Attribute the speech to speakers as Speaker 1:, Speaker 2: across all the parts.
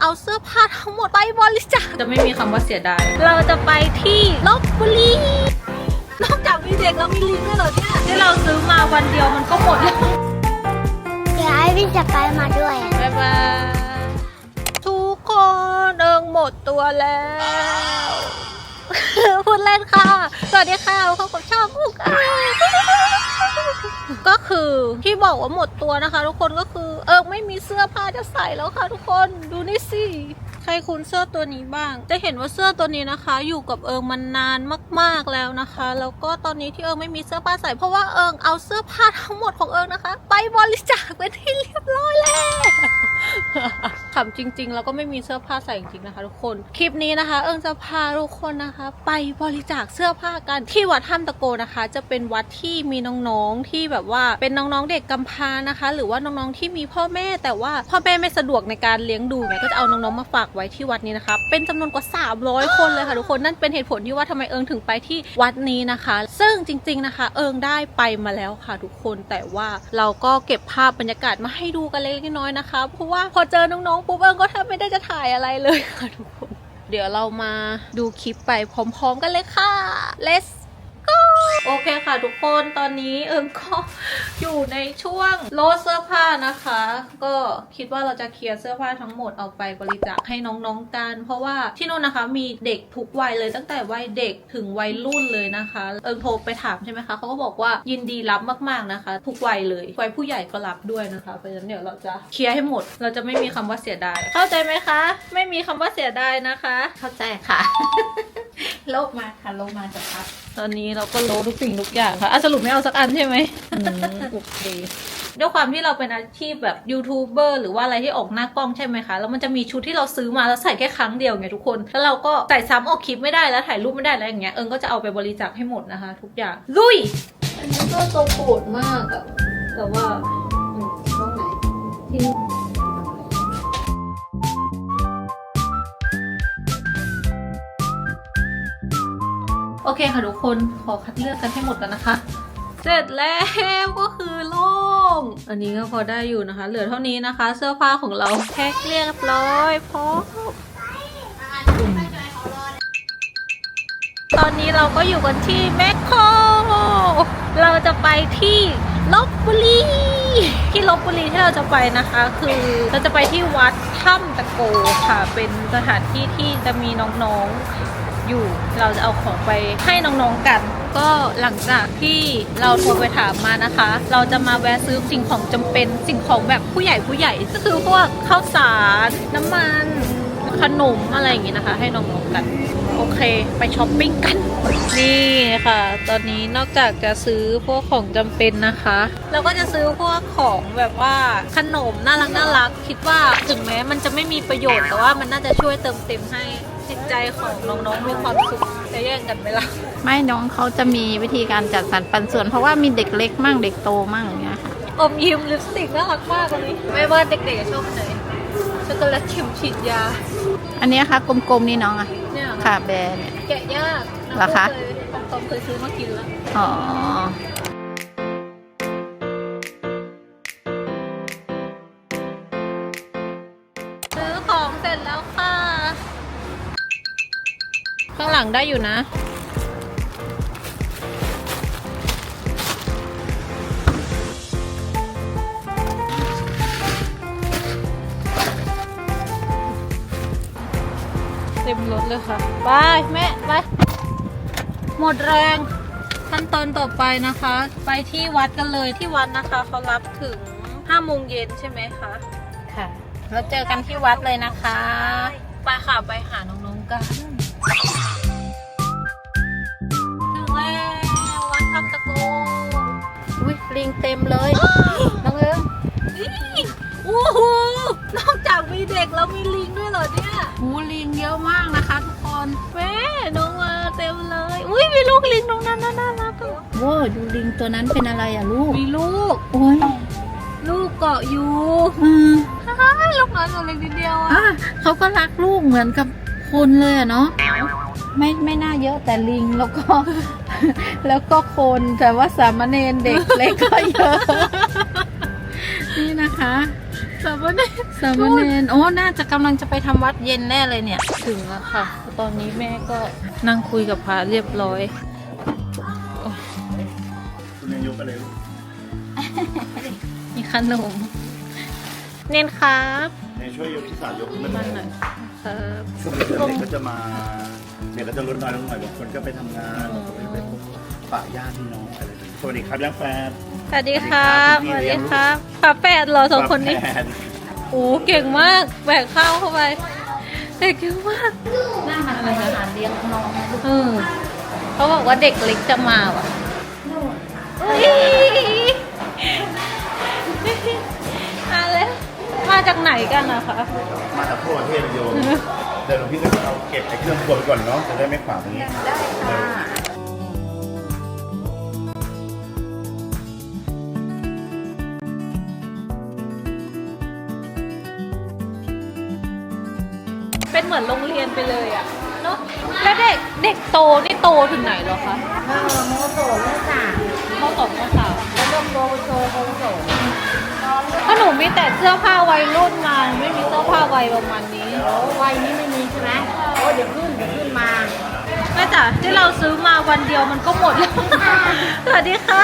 Speaker 1: เอาเสื้อผ้าทั้งหมดไปบริจาคจะไม่มีคำว่าเสียดาย เราจะไปที่ลบบุรีนอกจากมีเด็กแล้วมีลิงด้วยเหรอเนี่ยที่เราซื้อมาวันเดียวมันก็หมดแล้ว
Speaker 2: เดี๋ยวให้พี่สกายมาด้วยอะ
Speaker 1: บ๊ายบายทุกคนเอิงหมดตัวแล้ว พูดเล่นค่ะ สวัสดีค่ะพบกับช่องอุกอาก็คือที่บอกว่าหมดตัวนะคะ ทุกคนก็คือ เอิงไม่มีเสื้อผ้าจะใส่แล้วค่ะ ทุกคนดูนี่สิใครคุ้นเสื้อตัวนี้บ้าง จะเห็นว่าเสื้อตัวนี้นะคะ อยู่กับเอิงมันนานมากๆแล้วนะคะ แล้วก็ตอนนี้ที่เอิงไม่มีเสื้อผ้าใส่ เพราะว่าเอิงเอาเสื้อผ้าทั้งหมดของเอิงนะคะ ไปบริจาคเป็นที่เรียบร้อยแล้ว ขำจริง ๆ แล้วก็ไม่มีเสื้อผ้าใส่จริงๆนะคะ ทุกคน คลิปนี้นะคะ เอิงจะพาทุกคนนะคะ ไปบริจาคเสื้อผ้ากันที่วัดถ้ำตะโกนะคะ จะเป็นวัดที่มีน้องๆที่แบบว่าเป็นน้องๆเด็กกำพร้านะคะ หรือว่าน้องๆที่มีพ่อแม่แต่ว่าพ่อแม่ไม่สะดวกในการเลี้ยงดูเนี่ยก็จะเอาน้องๆมาฝากไว้ที่วัดนี้นะคะเป็นจำนวนกว่า 300 คนเลยค่ะทุกคนนั่นเป็นเหตุผลที่ว่าทำไมเอิงถึงไปที่วัดนี้นะคะ ซึ่งจริง ๆนะคะ เอิงได้ไปมาแล้วค่ะทุกคนแต่ว่าเราก็เก็บภาพบรรยากาศมาให้ดูกันเล็กๆน้อยๆนะคะ เพราะว่าพอเจอน้องๆปุ๊บเอิงก็แทบไม่ได้จะถ่ายอะไรเลยค่ะทุกคน เดี๋ยวเรามาดูคลิปไปพร้อมๆกันเลยค่ะ let's go โอเคค่ะทุกคนตอนนี้เอิงก็อยู่ในช่วงโลดเสื้อผ้านะคะ ก็คิดว่าเราจะเคลียร์เสื้อผ้าทั้งหมดเอาไปบริจาคให้น้องๆกัน เพราะว่าที่นู่นนะคะมีเด็กทุกวัยเลยตั้งแต่วัยเด็กถึงวัยรุ่นเลยนะคะ เอิงโทรไปถามใช่ไหมคะเขาก็บอกว่ายินดีรับมากๆนะคะ ทุกวัยเลยวัยผู้ใหญ่ก็รับด้วยนะคะเพราะฉะนั้นเดี๋ยวเราจะเคลียร์ให้หมด เราจะไม่มีคำว่าเสียดาย เข้าใจไหมคะ ไม่มีคำว่าเสียดายนะคะ
Speaker 3: เข้าใจค่ะ โลกมาค่ะโลกมาจะพัก
Speaker 1: ตอนนี้เราก็รู้ทุกสิ่งทุกอย่างค่ะอะสรุปไม่เอาสักอันใช่ไหมโอเคด้วยความที่เราเป็นอาชีพแบบยูทูบเบอร์หรือว่าอะไรที่ออกหน้ากล้องใช่ไหมคะ แล้วมันจะมีชุดที่เราซื้อมาแล้วใส่แค่ครั้งเดียวไงทุกคน แล้วเราก็ใส่ซ้ำออกคลิปไม่ได้แล้วถ่ายรูปไม่ได้แล้วอย่างเงี้ย เอิงก็จะเอาไปบริจาคให้หมดนะคะ ทุกอย่าง ลุย อันนี้ก็ตัวโปรดมากอะแต่ว่าอืมช่วงไหนที่ อเคค่ะทุกคนขอคัดเลือกกันให้หมดกันนะคะ เสร็จแล้วก็คือโล่ง อันนี้ก็พอได้อยู่นะคะ เหลือเท่านี้นะคะ เสื้อผ้าของเราแพ็คเรียบร้อยพร้อมตอนนี้เราก็อยู่กันที่แมคโครเราจะไปที่ลบบุรีที่ลบบุรีที่เราจะไปนะคะ คือเราจะไปที่วัดถ้ำตะโกค่ะ เป็นสถานที่ที่จะมีน้องๆ อยู่ เราจะเอาของไปให้น้องๆกัน ก็หลังจากที่เราโทรไปถามมานะคะ เราจะมาแวะซื้อสิ่งของจำเป็นสิ่งของแบบผู้ใหญ่ผู้ใหญ่ก็คือพวกข้าวสารน้ำมันขนมอะไรอย่างงี้นะคะ ให้น้องๆกันโอเค ไปช้อปปิ้งกัน นี่ค่ะ ตอนนี้นอกจากจะซื้อพวกของจำเป็นนะคะ เราก็จะซื้อพวกของแบบว่าขนมน่ารักน่ารัก คิดว่าถึงแม้มันจะไม่มีประโยชน์แต่ว่ามันน่าจะช่วยเติมเต็มให้ จิตใจของน้องๆมีความสุขจะแย่งกันไหมล่ะ
Speaker 3: ไม่น้องเขาจะมีวิธีการจัดสรรปันส่วน เพราะว่ามีเด็กเล็กมั่งเด็กโตมั่งอย่างเงี้ยค่ะ
Speaker 1: อมยิ้มลิปสติกน่ารักมากเลยไม่ว่าเด็กๆจะชอบอันไหนช็อกโกแลตเข็มฉีดยา
Speaker 3: อันเนี้ยค่ะกลมๆนี่น้องอะ
Speaker 1: เนี่ย
Speaker 3: ค่ะแบรนด์เนี่ย
Speaker 1: แกะยาก
Speaker 3: เหรอคะ
Speaker 1: ยตอมเคยซื้อมากินแล้ว
Speaker 3: อ๋อ
Speaker 1: ซื้อ ลังได้อยู่นะ เต็มรถเลยค่ะ ไป แม่ ไป หมดแรง ขั้นตอนต่อไปนะคะ ไปที่วัดกันเลยที่วัดนะคะเขารับถึง5โมงเย็นใช่ไหมคะ
Speaker 3: ค่ะ แล้วเจอกันที่วัดเลยนะคะ
Speaker 1: ไปค่ะ ไปหาน้องๆกัน ลิ
Speaker 3: งเต็มเลย น้องเอิง
Speaker 1: นี่โอ้โหนอกจากมีเด็กแล้วมีลิงด้วยเหรอเนี่ย
Speaker 3: หูลิงเยอะมากนะคะ ทุกคน
Speaker 1: แม่น้องมาเต็มเลย อุ้ยมีลูกลิงตรงนั้นน่ารักอะ
Speaker 3: โว้ยดูลิงตัวนั้นเป็นอะไรอะลูก
Speaker 1: มีลูก
Speaker 3: โอ้ย
Speaker 1: ลูกเกาะอยู่
Speaker 3: อืม
Speaker 1: ฮ่าลูกน้อยตัวเล็กนิดเดียวอะ
Speaker 3: อะเขาก็รักลูกเหมือนกับคนเลยอะเนาะ ไม่ไม่น่าเยอะแต่ลิงแล้วก็ แล้วก็คนแต่ว่าสามเณรเด็กเล็กก็เยอะ นี่นะคะ
Speaker 1: สามเณร
Speaker 3: สามเณรโอ้น่าจะกำลังจะไปทำวัดเย็นแน่เลยเนี่ย
Speaker 1: ถึงแล้วค่ะ ตอนนี้แม่ก็นั่งคุยกับพระเรียบร้อย
Speaker 4: คุณนายกอะไรลูก
Speaker 1: มีขนม เน้นครับ
Speaker 4: ในช่วยยกที่สายยกขึ้นมาห
Speaker 1: มั
Speaker 4: น่
Speaker 1: นหน่
Speaker 4: อ
Speaker 1: อยยครับ
Speaker 4: สมัยเด็กก็จะมา เด็กก็จะลดน้อยลงหน่อยบางคนก็ไปทำงานบางคนก็ไปพบปะญาติพี่น้องอะไรอย่างเงี้ยสวัสดีครับยังแฟน
Speaker 1: สวัสดีครับสวัสดีครับฝาแฝดเหรอสองคนนี้
Speaker 4: ฝาแฝด
Speaker 1: โอ้เก่งมากแบกข้าวเข้าไปเด็กเก่งมาก
Speaker 3: น่ามาเป็นอาหารเลี้ยงน้องนะลูก
Speaker 1: เออเขาบอกว่าเด็กเล็กจะมาว่ะ เฮ้ย มาจากไหนกันนะคะ
Speaker 4: มาจากทั่วประเทศเลยโยมเดี๋ยวหลวงพี่ก็จะเอาเก็บไอ้เครื่องครัวไปก่อนเนาะจะได้ไม่ขวางตรงนี้
Speaker 3: ได้ค่ะ
Speaker 1: เป็นเหมือนโรงเรียนไปเลยอะเนาะแล้วเด็กเด็กโตนี่โตถึงไหนแล้วคะ
Speaker 3: ข้าวโมโตเลิกจ้ะ
Speaker 1: มสองมสาม
Speaker 3: แล้วก็โมโตโมโต
Speaker 1: เพราะห นูมีแต่เสื้อผ้าวัยรุ่นมาไม่มีเสื้อผ้าวัยประมาณนี้
Speaker 3: วัยนี้ไม่มีใช่ไหมโอ้เดี๋ยวขึ้นเดี๋ยวขึ้นมา
Speaker 1: แม่จ๋าที่เราซื้อมาวันเดียวมันก็หมดแล้วสวัสดีค่ะ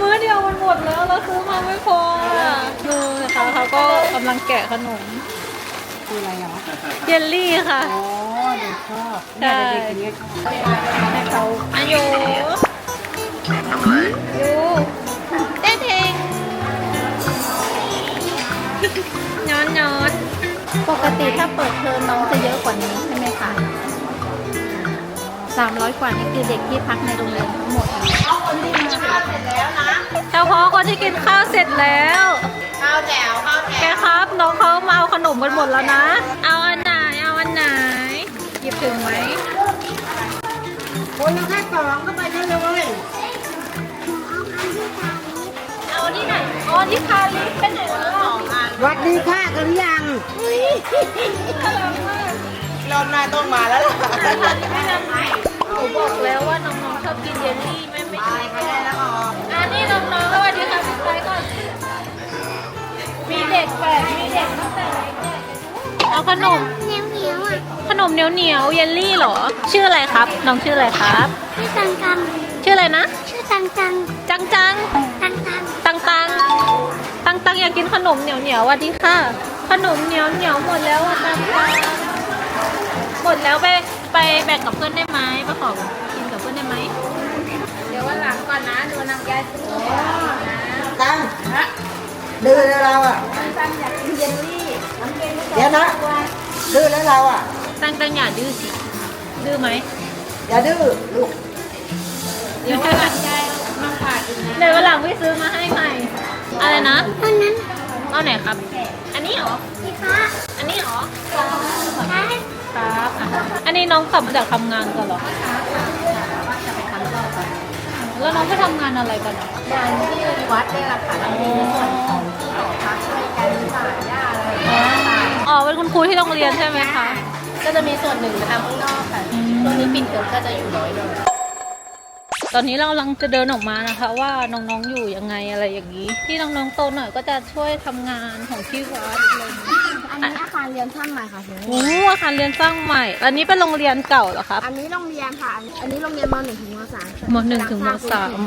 Speaker 1: มื้อเดียวมันหมดแล้วเราซื้อมาไม่พออะดูนะคะเขาก็กำลังแกะขนม
Speaker 3: คืออะไรเหรอ
Speaker 1: เยลลี่ค่ะ
Speaker 3: อ๋อเด็กชอบ
Speaker 1: ใช่
Speaker 3: เด็กอย่างเงี้ยให้เขา
Speaker 1: อายุยู อนย้อน
Speaker 3: ปกติถ้าเปิดเทอมน้องจะเยอะกว่านี้ใช่ไหมคะสามร้อยกว่านี่คือเด็กที่พักในโรงเรียนทั้งหมดนะเอาคนที่มาค่ะเสร็จแล้วนะ
Speaker 1: เฉพาะคนที่กินข้าวเสร็จแล้ว
Speaker 3: ข้าวแถวข้าวแถ
Speaker 1: แก
Speaker 3: ว
Speaker 1: ครับน้องเขามาเอาขนมกันหมดแล้วนะ เอาอันไหนเอาอันไหนหยิบถึงไหม
Speaker 3: คนยังแค่สองก็ไปได้เลย
Speaker 1: เอาที่ไหนอ๋อที่คาลิฟเป็นไหนแล้ว
Speaker 3: วัดดีค่ะกันหรือยังรอบหน้าต้องมาแล้วล่ะ
Speaker 1: หนูบอกแล้วว่าน้องๆชอบกินเยลลี่แม่ไม่
Speaker 3: ไปก็ได้แล้วออก
Speaker 1: อันนี้น้องๆสวัสดีค่ะพี่ไปก่อน มีเด็กแฝดมีเด็กตั้งแต่เล็กเนี่ยเอาขนม
Speaker 2: เหนียวเหนียวๆอะ
Speaker 1: ขนมเหนียวเหนียวๆเยลลี่เหรอ ชื่ออะไรครับ น้องชื่ออะไรครับ
Speaker 2: ชื่อตังตัง
Speaker 1: ชื่ออะไรนะ
Speaker 2: ชื่อตังตัง
Speaker 1: จังจัง
Speaker 2: ตังตัง
Speaker 1: ตังตัง ตังตังอยากกินขนมเหนียวเหนียวๆสวัสดีค่ะ ขนมเหนียวเหนียวๆหมดแล้วอะตังตังหมดแล้วไปไปแบ่งกับเพื่อนได้ไหมไปขอกินกับเพื่อนได้ไหม
Speaker 3: เดี๋ยววันหลังก่อนนะดูนำยายซื้อนะ
Speaker 5: ตั้งดื้อแล้วเราอะ
Speaker 3: ตั้งอยากกินเยลลี่น้ำเกลือ
Speaker 5: เดี๋ยวนะดื้อแล้วเราอะ
Speaker 1: ตังตังอย่าดื้อสิดื้อไหม
Speaker 5: อย่าดื้อลูก
Speaker 3: เดี๋ยววันหลังยายมาฝากอีกนะ
Speaker 1: เดี๋ยววันหลังพี่ซื้อมาให้ใหม่ อะไรนะ
Speaker 2: วันนั้น
Speaker 1: เอาไหนครับ อันนี้เหรอ
Speaker 2: พี่ฟ้า
Speaker 1: อันนี้เหรอ
Speaker 2: ใช่
Speaker 1: ครับอะอันนี้น้องกลับมาจากทำงานกันเหรอ แล้วน้องไปทำงานอะไรกันอะ
Speaker 3: งานที่วัดเนี่ยแหละค่ะแล้วมีส่วนของที่หอพักช่วยกันป่าหญ้าอะไรอย่างเงี้ยค่ะ
Speaker 1: อ๋อ เป็นคุณครูที่โรงเรียนใช่ไหมคะ
Speaker 3: ก็จะมีส่วนหนึ่งไปทำข้างนอกค่ะช่วงนี้ปิดเทอมก็จะอยู่น้อยลง
Speaker 1: ตอนนี้เรากำลังจะเดินออกมานะคะ ว่าน้องๆอยู่ยังไงอะไรอย่างนี้ ที่น้องๆโตหน่อยก็จะช่วยทำงานของที่วัดอะไรอย่างนี้
Speaker 3: อันนี้อาารเรียนช่างใหม่ค่ะถึง
Speaker 1: โอ้โหอาคารเรียนสร้างใหม่ อันนี้เป็นโรงเรียนเก่าเหรอครับ
Speaker 3: อันนี้โรงเรียนค่ะ อันนี้โรงเรียนม .1 ถึงม .3
Speaker 1: มหนึ่งถึงมสาม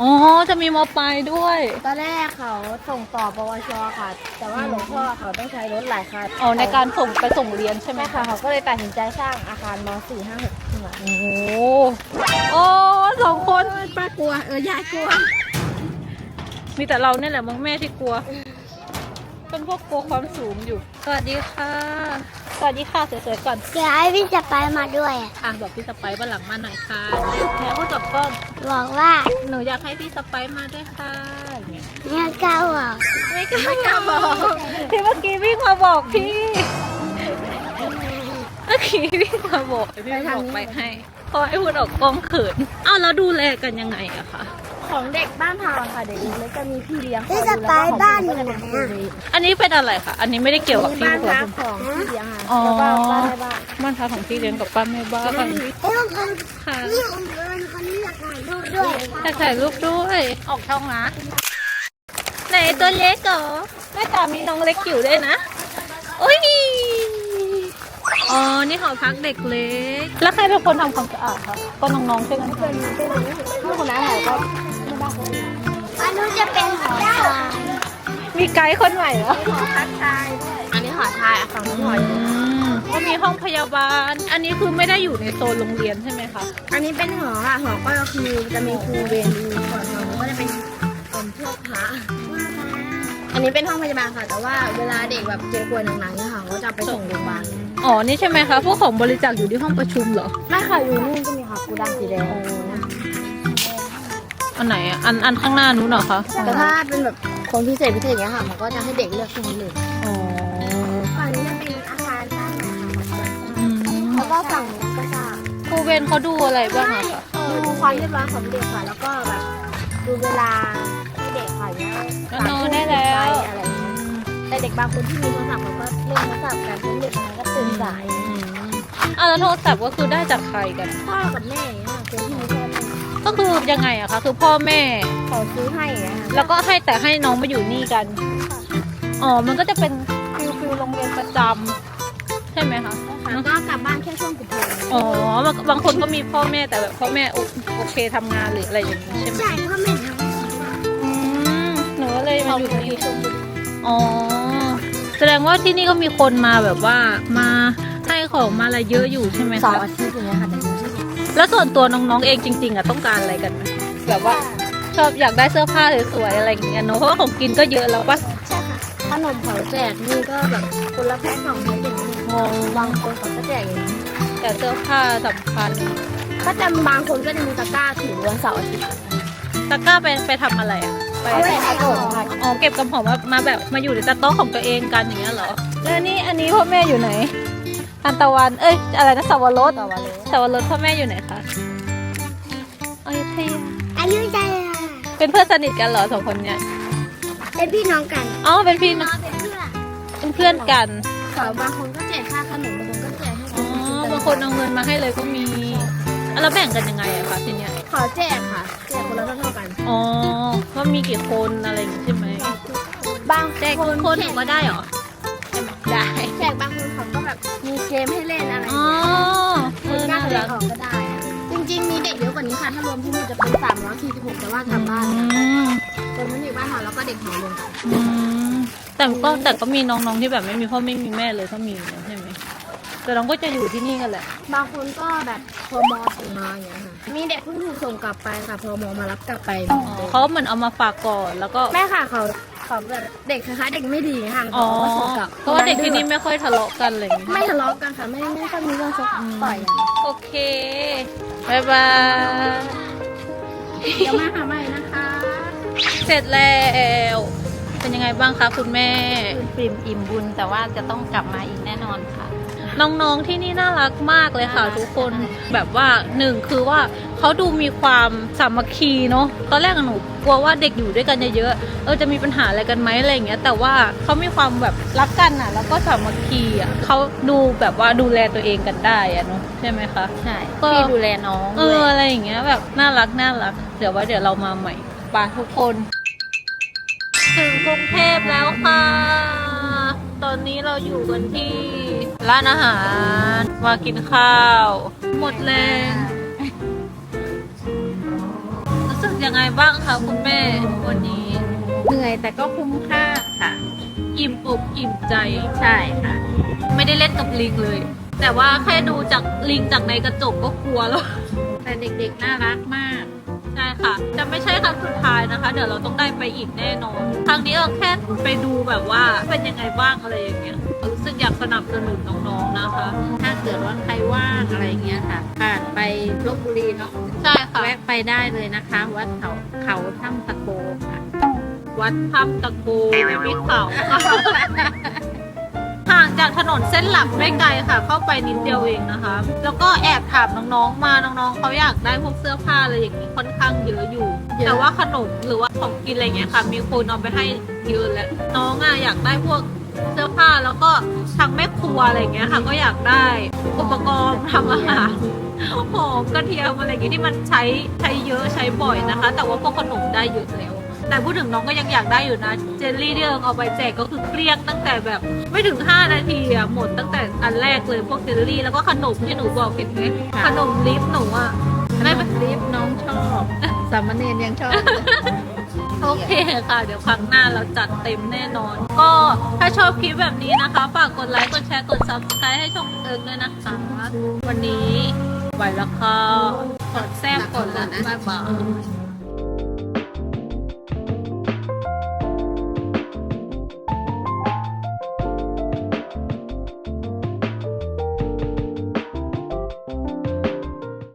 Speaker 1: อ๋อ จะมีมปลายด้วย
Speaker 3: ตอนแรกเขาส่งต่อปวชค่ะ แต่ว่าหลวงพ่อเขาต้องใช้รถหลายคัน
Speaker 1: อ๋อ ในการส่งไปส่งเรียนใช่ไหม
Speaker 3: ใช่ค่ะ
Speaker 1: คะ
Speaker 3: เขาก็เลยตัดสินใจสร้างอาคารม .4 5 6ขึ้นมา
Speaker 1: โอ้โหโอ้สองคน
Speaker 3: ป้ากลัว เออยายกลัว
Speaker 1: มีแต่เราเนี่ยแหละมั้งแม่ที่กลัว เป็นพวกกลัวความสูงอยู่ สวัสดีค่ะ สวัสดีค่ะสวยๆก่อน
Speaker 2: เดี๋ยวให้พี่สไปร์มาด้วย อะ
Speaker 1: อะบอกพี่สไปซ์วันหลังมาหน่อยค่ะแม่พูดกับกล้อง
Speaker 2: บอกว่า
Speaker 1: หนูอยากให้พี่สไปซ์มาด้วยค่ะอย่างเงี้ย
Speaker 2: เนี่ยเก้าอะ
Speaker 1: ไม่กล้าไม่กล้าบอกที่เมื่อกี้วิ่งมาบอกพี่ เมื่อกี้วิ่งมาบอกพี่บอกไปให้เพอให้พูดออกกล้องเขินอ้าวแล้วดูแลกันยังไงอะคะ
Speaker 3: ของเด็กบ้านพาวค่ะเด็กเล็กจะมีพี่เลี้ยง
Speaker 2: พี่สไปร์บ้านอยู่ไหนอะ
Speaker 1: อันนี้เป็นอะไรคะ อันนี้ไม่ได้เกี่ยวกับ
Speaker 3: มี
Speaker 1: พี่
Speaker 3: บ้าน
Speaker 1: หัว
Speaker 3: พักของพี่เลี้ยงค่ะ
Speaker 1: อ๋อ
Speaker 3: แล้วก็บ้านแม่บ้าน
Speaker 1: บ้านพักของพี่เลี้ยงกับป้าแม่บ้าน
Speaker 2: เอ้ยคน
Speaker 1: ค่ะ
Speaker 2: นี่คนเดินคนนี้อยากถ่ายรูปด้วย
Speaker 1: จะถ่ายรูปด้วย ออกช่องนะไหนไหนตัวเล็กเหรอแม่ตามีน้องเล็กอยู่ด้วยนะโอ้ยอ๋อ นี่หอพักเด็กเล็ก แล้วใครเป็นคนทำความสะอาดคะก็น้องๆใช่ไหม
Speaker 2: ถ้าคนนั้นไหนก็ อันนู้นจะเป็นหอชาย
Speaker 1: มีไกด์คนใหม่เหรอ
Speaker 3: อันนี้หอชายอะฝั่งนู้นหอหญิง
Speaker 1: ก็มีห้องพยาบาล อันนี้คือไม่ได้อยู่ในโซนโรงเรียนใช่ไหมคะ
Speaker 3: อันนี้เป็นหอค่ะหอก็คือจะมีครูเวรมีก่อนหอก็จะเป็นเป็นพวกพระอันนี้เป็นห้องพยาบาลค่ะ แต่ว่าเวลาเด็กแบบเจ็บป่วยหนักๆเนี่ยค่ะก็จะไปส่งโรงพยาบาล
Speaker 1: อ๋อ นี่ใช่ไหมคะ พวกของบริจาคอยู่ที่ห้องประชุมเหรอ
Speaker 3: ไม่ค่ะอยู่นู่นก็มีค่ะกูดังสีแดง
Speaker 1: อันไหนอะอันอันข้างหน้านู้นเหรอคะ
Speaker 3: แต่ถ้าเป็นแบบคนพิเศษพิเศษอย่างเงี้ยค่ะมันก็จะให้เด็กเลือกที่นี้เลย
Speaker 1: อ๋อ
Speaker 2: ฝั่งนี้จะเป็นอาคารตั้งนะคะ
Speaker 1: อืม
Speaker 2: แล้วก็ฝั่งนี้ก็จะ
Speaker 1: ครูเวนเขาดูอะไรบ้างอะคะ
Speaker 2: ดูความเรียบร้อยของเด็กค่ะ แล้วก็แบบดูเวลาให้เด็กค่ะอย่างเงี้ย
Speaker 1: ก็นอนได้แล้ว
Speaker 2: อะไรอย่างเงี้ยแต่เด็กบางคนที่มีโทรศัพท์เขาก็เล่นโทรศัพท์กันเพราะเด็กมันก็ตื่นสาย
Speaker 1: อืมอะแล้วโทรศัพท์ก็คือได้จากใครกัน
Speaker 2: พ่อกับแม่อย่างเงี้ยค่ะคนที่มีพ่อแม่
Speaker 1: ก็คือยังไงอะคะคือพ่อแม่
Speaker 2: เขาซื้อให้อย่างเงี้ยค่ะ
Speaker 1: แล้วก็ให้แต่ให้น้องมาอยู่นี่กัน อ๋อ มันก็จะเป็นฟิลฟิลโรงเรียนประจำใช่ไหมคะ
Speaker 2: แล้วก็กลับบ้านแค่ช่วงปิดเทอม
Speaker 1: อ๋อบางบางคนก็มีพ่อแม่แต่แบบพ่อแม่โอโอเคทำงานหรืออะไรอย่างนี้ใช่ไหม
Speaker 2: ใช่พ่อแม่ท
Speaker 1: อืมหนูก็เลยำมาอยู่นี่ อ๋อ แสดงว่าที่นี่ก็มีคนมาแบบว่ามาให้ของมาอะไรเยอะอยู่ใช่ไหม
Speaker 3: สอง
Speaker 1: คะ
Speaker 3: อาทิตย์อย่างเงี้ยค่ะ แต่ยังไม่ได้
Speaker 1: แล้วส่วนตัวน้องๆเองจริง ๆอะต้องการอะไรกันไหมแบบว่าชอบอยากได้เสื้อผ้าสวยๆอะไรอย่างเงี้ยเนอะเพราะว่าของกินก็เยอะแล้วปะ
Speaker 2: ใช่ค่ะ
Speaker 3: ขนมเขาแจกนี่ก็แบบคนละแพ็คสองแพ็คอย่างเงี้ย
Speaker 1: งง
Speaker 3: บางคนเขาก็แจกอย่างนี้
Speaker 1: แต่เสื้อผ้าสำคัญ
Speaker 3: ก็จะบางคนก็จะมีตะกร้าถือวันเสาร์อาทิตย์
Speaker 1: ตะกร้าไปไปทำอะไรอะไป
Speaker 3: เอาไว้ขายของค่ะ
Speaker 1: อ๋อเก็บกำหอมมามาแบบมาอยู่ในสต๊อกของตัวเองกันอย่างเงี้ยเหรอแล้วนี่อันนี้พ่อแม่อยู่ไหน อันตะวัน เอ้ย อะไรนะสวรส
Speaker 3: ต่อวันเลย
Speaker 1: สวรสพ่อแม่อยู่ไหนคะอยุธยา
Speaker 2: อายุใจอะ
Speaker 1: เป็นเพื่อนสนิทกันเหรอสองคนเนี่ย
Speaker 2: เป็นพี่น้องกัน
Speaker 1: อ๋อเป็นพี่น้อง
Speaker 2: เป็นเพื่อน
Speaker 1: เป็นเพื่อนกัน
Speaker 3: เขาบางคนก็แจกค่าขนมบางคนก็แจกให้
Speaker 1: อ๋อบางคนเอาเงินมาให้เลยก็มีอะแล้วแบ่งกันยังไงอะคะทีเนี้ย
Speaker 3: ขอแจกค่ะแจกคนละเท่าๆกัน
Speaker 1: อ๋อว่ามีกี่คนอะไรอย่างงี้ใช่ไหม
Speaker 3: บาง
Speaker 1: แจกทุกคนหนูก็ได้เหรอได้
Speaker 3: แจกบาง มีเกมให้เล่นอะไร
Speaker 1: อ๋อเอ
Speaker 3: คน
Speaker 1: อ
Speaker 3: ก็
Speaker 1: น่า
Speaker 3: แจ
Speaker 1: รั
Speaker 3: ก
Speaker 1: ก
Speaker 3: ออกก็ได้อะจริงๆ มีเด็กเยอะกว่านี้ค่ะ ถ้ารวมที่นี่จะเป็น3 4 6แต่ว่ากลับบ้าน
Speaker 1: อืม
Speaker 3: คนที่อยู่บ้านหอแล้วก็เด็กหอรวมกัน
Speaker 1: อืมแต่ก็แต่ก็มีน้องๆที่แบบไม่มีพ่อไม่มีแม่เลยก็มีเหมือนกันใช่ไหมแต่น้องก็จะอยู่ที่นี่กันแหละ
Speaker 3: บางคนก็แบบพมส่งมาอย่างเงี้ยค่ะ มีเด็กเพิ่งถูกส่งกลับไปค่ะพมมารับกลับไป
Speaker 1: อ๋อเขาเหมือนเอามาฝากก่อนแล้วก็
Speaker 3: แม่ค่ะเขา เขาแบบเด็กคล้ายๆเด็กไม่ดีค่ะ
Speaker 1: อ๋อ
Speaker 3: เขาก็ส่งกลับ
Speaker 1: เพราะว่าเด็กที่นี่ไม่ค่อยทะเลาะกันอะไรอย่างงี้
Speaker 3: ไม่ทะเลาะกันค่ะไม่ไม่ค่อยมีเรื่องชกต่อยกัน
Speaker 1: โอเคบายบาย
Speaker 3: เดี๋ยวมาหาใหม่นะคะ
Speaker 1: เสร็จแล้วเป็นยังไงบ้างคะคุณแม่
Speaker 3: ปริมอิ่มบุญแต่ว่าจะต้องกลับมาอีกแน่นอนค่ะ
Speaker 1: น้องๆที่นี่น่ารักมากเลยค่ะทุกคนแบบว่าหนึ่งคือว่าเขาดูมีความสามัคคีเนาะตอนแรกอะหนูกลัวว่าเด็กอยู่ด้วยกันเยอะๆเออจะมีปัญหาอะไรกันไหมอะไรอย่างเงี้ย แต่ว่าเขามีความแบบรักกันอะ แล้วก็สามัคคีอะเขาดูแบบว่าดูแลตัวเองกันได้อะเนาะใช่ไหมคะ
Speaker 3: ใช่
Speaker 1: ก็
Speaker 3: พี่ดูแลน้อง
Speaker 1: เอออะไรอย่างเงี้ยแบบน่ารักน่ารักเดี๋ยวว่าเดี๋ยวเรามาใหม่ปาทุกคน ถึงกรุงเทพแล้วค่ะ ตอนนี้เราอยู่กันที่ร้านอาหาร มากินข้าว หมดแรงรู้สึกยังไงบ้างคะคุณแม่วันนี้
Speaker 3: เหนื่อยแต่ก็คุ้มค่าค่ะ
Speaker 1: อิ่มอกอิ่มใจ
Speaker 3: ใช่ค่ะ
Speaker 1: ไม่ได้เล่นกับลิงเลย แต่ว่าแค่ดูจากลิงจากในกระจกก็กลัวแล้ว
Speaker 3: แต่เด็กๆน่ารักมาก
Speaker 1: ไม่ใช่ครั้งสุดท้ายนะคะ เดี๋ยวเราต้องได้ไปอีกแน่นอน ครั้งนี้เราแค่ไปดูแบบว่าเป็นยังไงบ้างอะไรอย่างเงี้ยรู้สึกอยากสนับสนุนน้องๆนะคะ
Speaker 3: ถ้าเกิดว่าใครว่างอะไรเงี้ยค่ะผ่านไปลบบุรีเนาะ
Speaker 1: ใช่ค่ะ
Speaker 3: แวะไปได้เลยนะคะ วัดเขาเขาถ้ำตะโกค่ะ
Speaker 1: วัดถ้ำตะโกไม่มีเขาค่ะห่าง จากถนนเส้นหลักไม่ไกลค่ะ เข้าไปนิดเดียวเองนะคะ แล้วก็แอบถามน้องๆมาน้องๆเขาอยากได้พวกเสื้อผ้าอะไรอย่างนี้ค่อนข้างเยอะอยู่
Speaker 3: เยอะ
Speaker 1: แต่ว่าขนมหรือว่าของกินอะไรเงี้ยค่ะ มีคนเอาไปให้เยอะแล้วน้องอะอยากได้พวกเสื้อผ้าแล้วก็ทางแม่ครัวอะไรเงี้ยค่ะ ก็อยากได้อุปกรณ์ทำอาหารหอมกระเทียมอะไรอย่างงี้ที่มันใช้ใช้เยอะใช้บ่อยนะคะ แต่ว่าพวกขนมได้เยอะแล้ว แต่พูดถึงน้องก็ยังอยากได้อยู่นะ เจลลี่ที่เอิงเอาไปแจกก็คือเกลี้ยงตั้งแต่แบบไม่ถึง 5 นาทีอะหมดตั้งแต่อันแรกเลยพวกเจลลี่แล้วก็ขนมที่หนูบอกเห็นไหมขนมลิฟต์หนูอะไม่เป็นลิฟต์น้องชอบ
Speaker 3: สามเณรยังชอบ
Speaker 1: โอเคค่ะ เดี๋ยวครั้งหน้าเราจัดเต็มแน่นอน ก็ถ้าชอบคลิปแบบนี้นะคะ ฝากกดไลค์ กดแชร์ กด subscribe ให้ช่องเอิงด้วยนะคะ วันนี้ไปแล้วค่ะ กดแซ่บกดแล้วบ๊ายบาย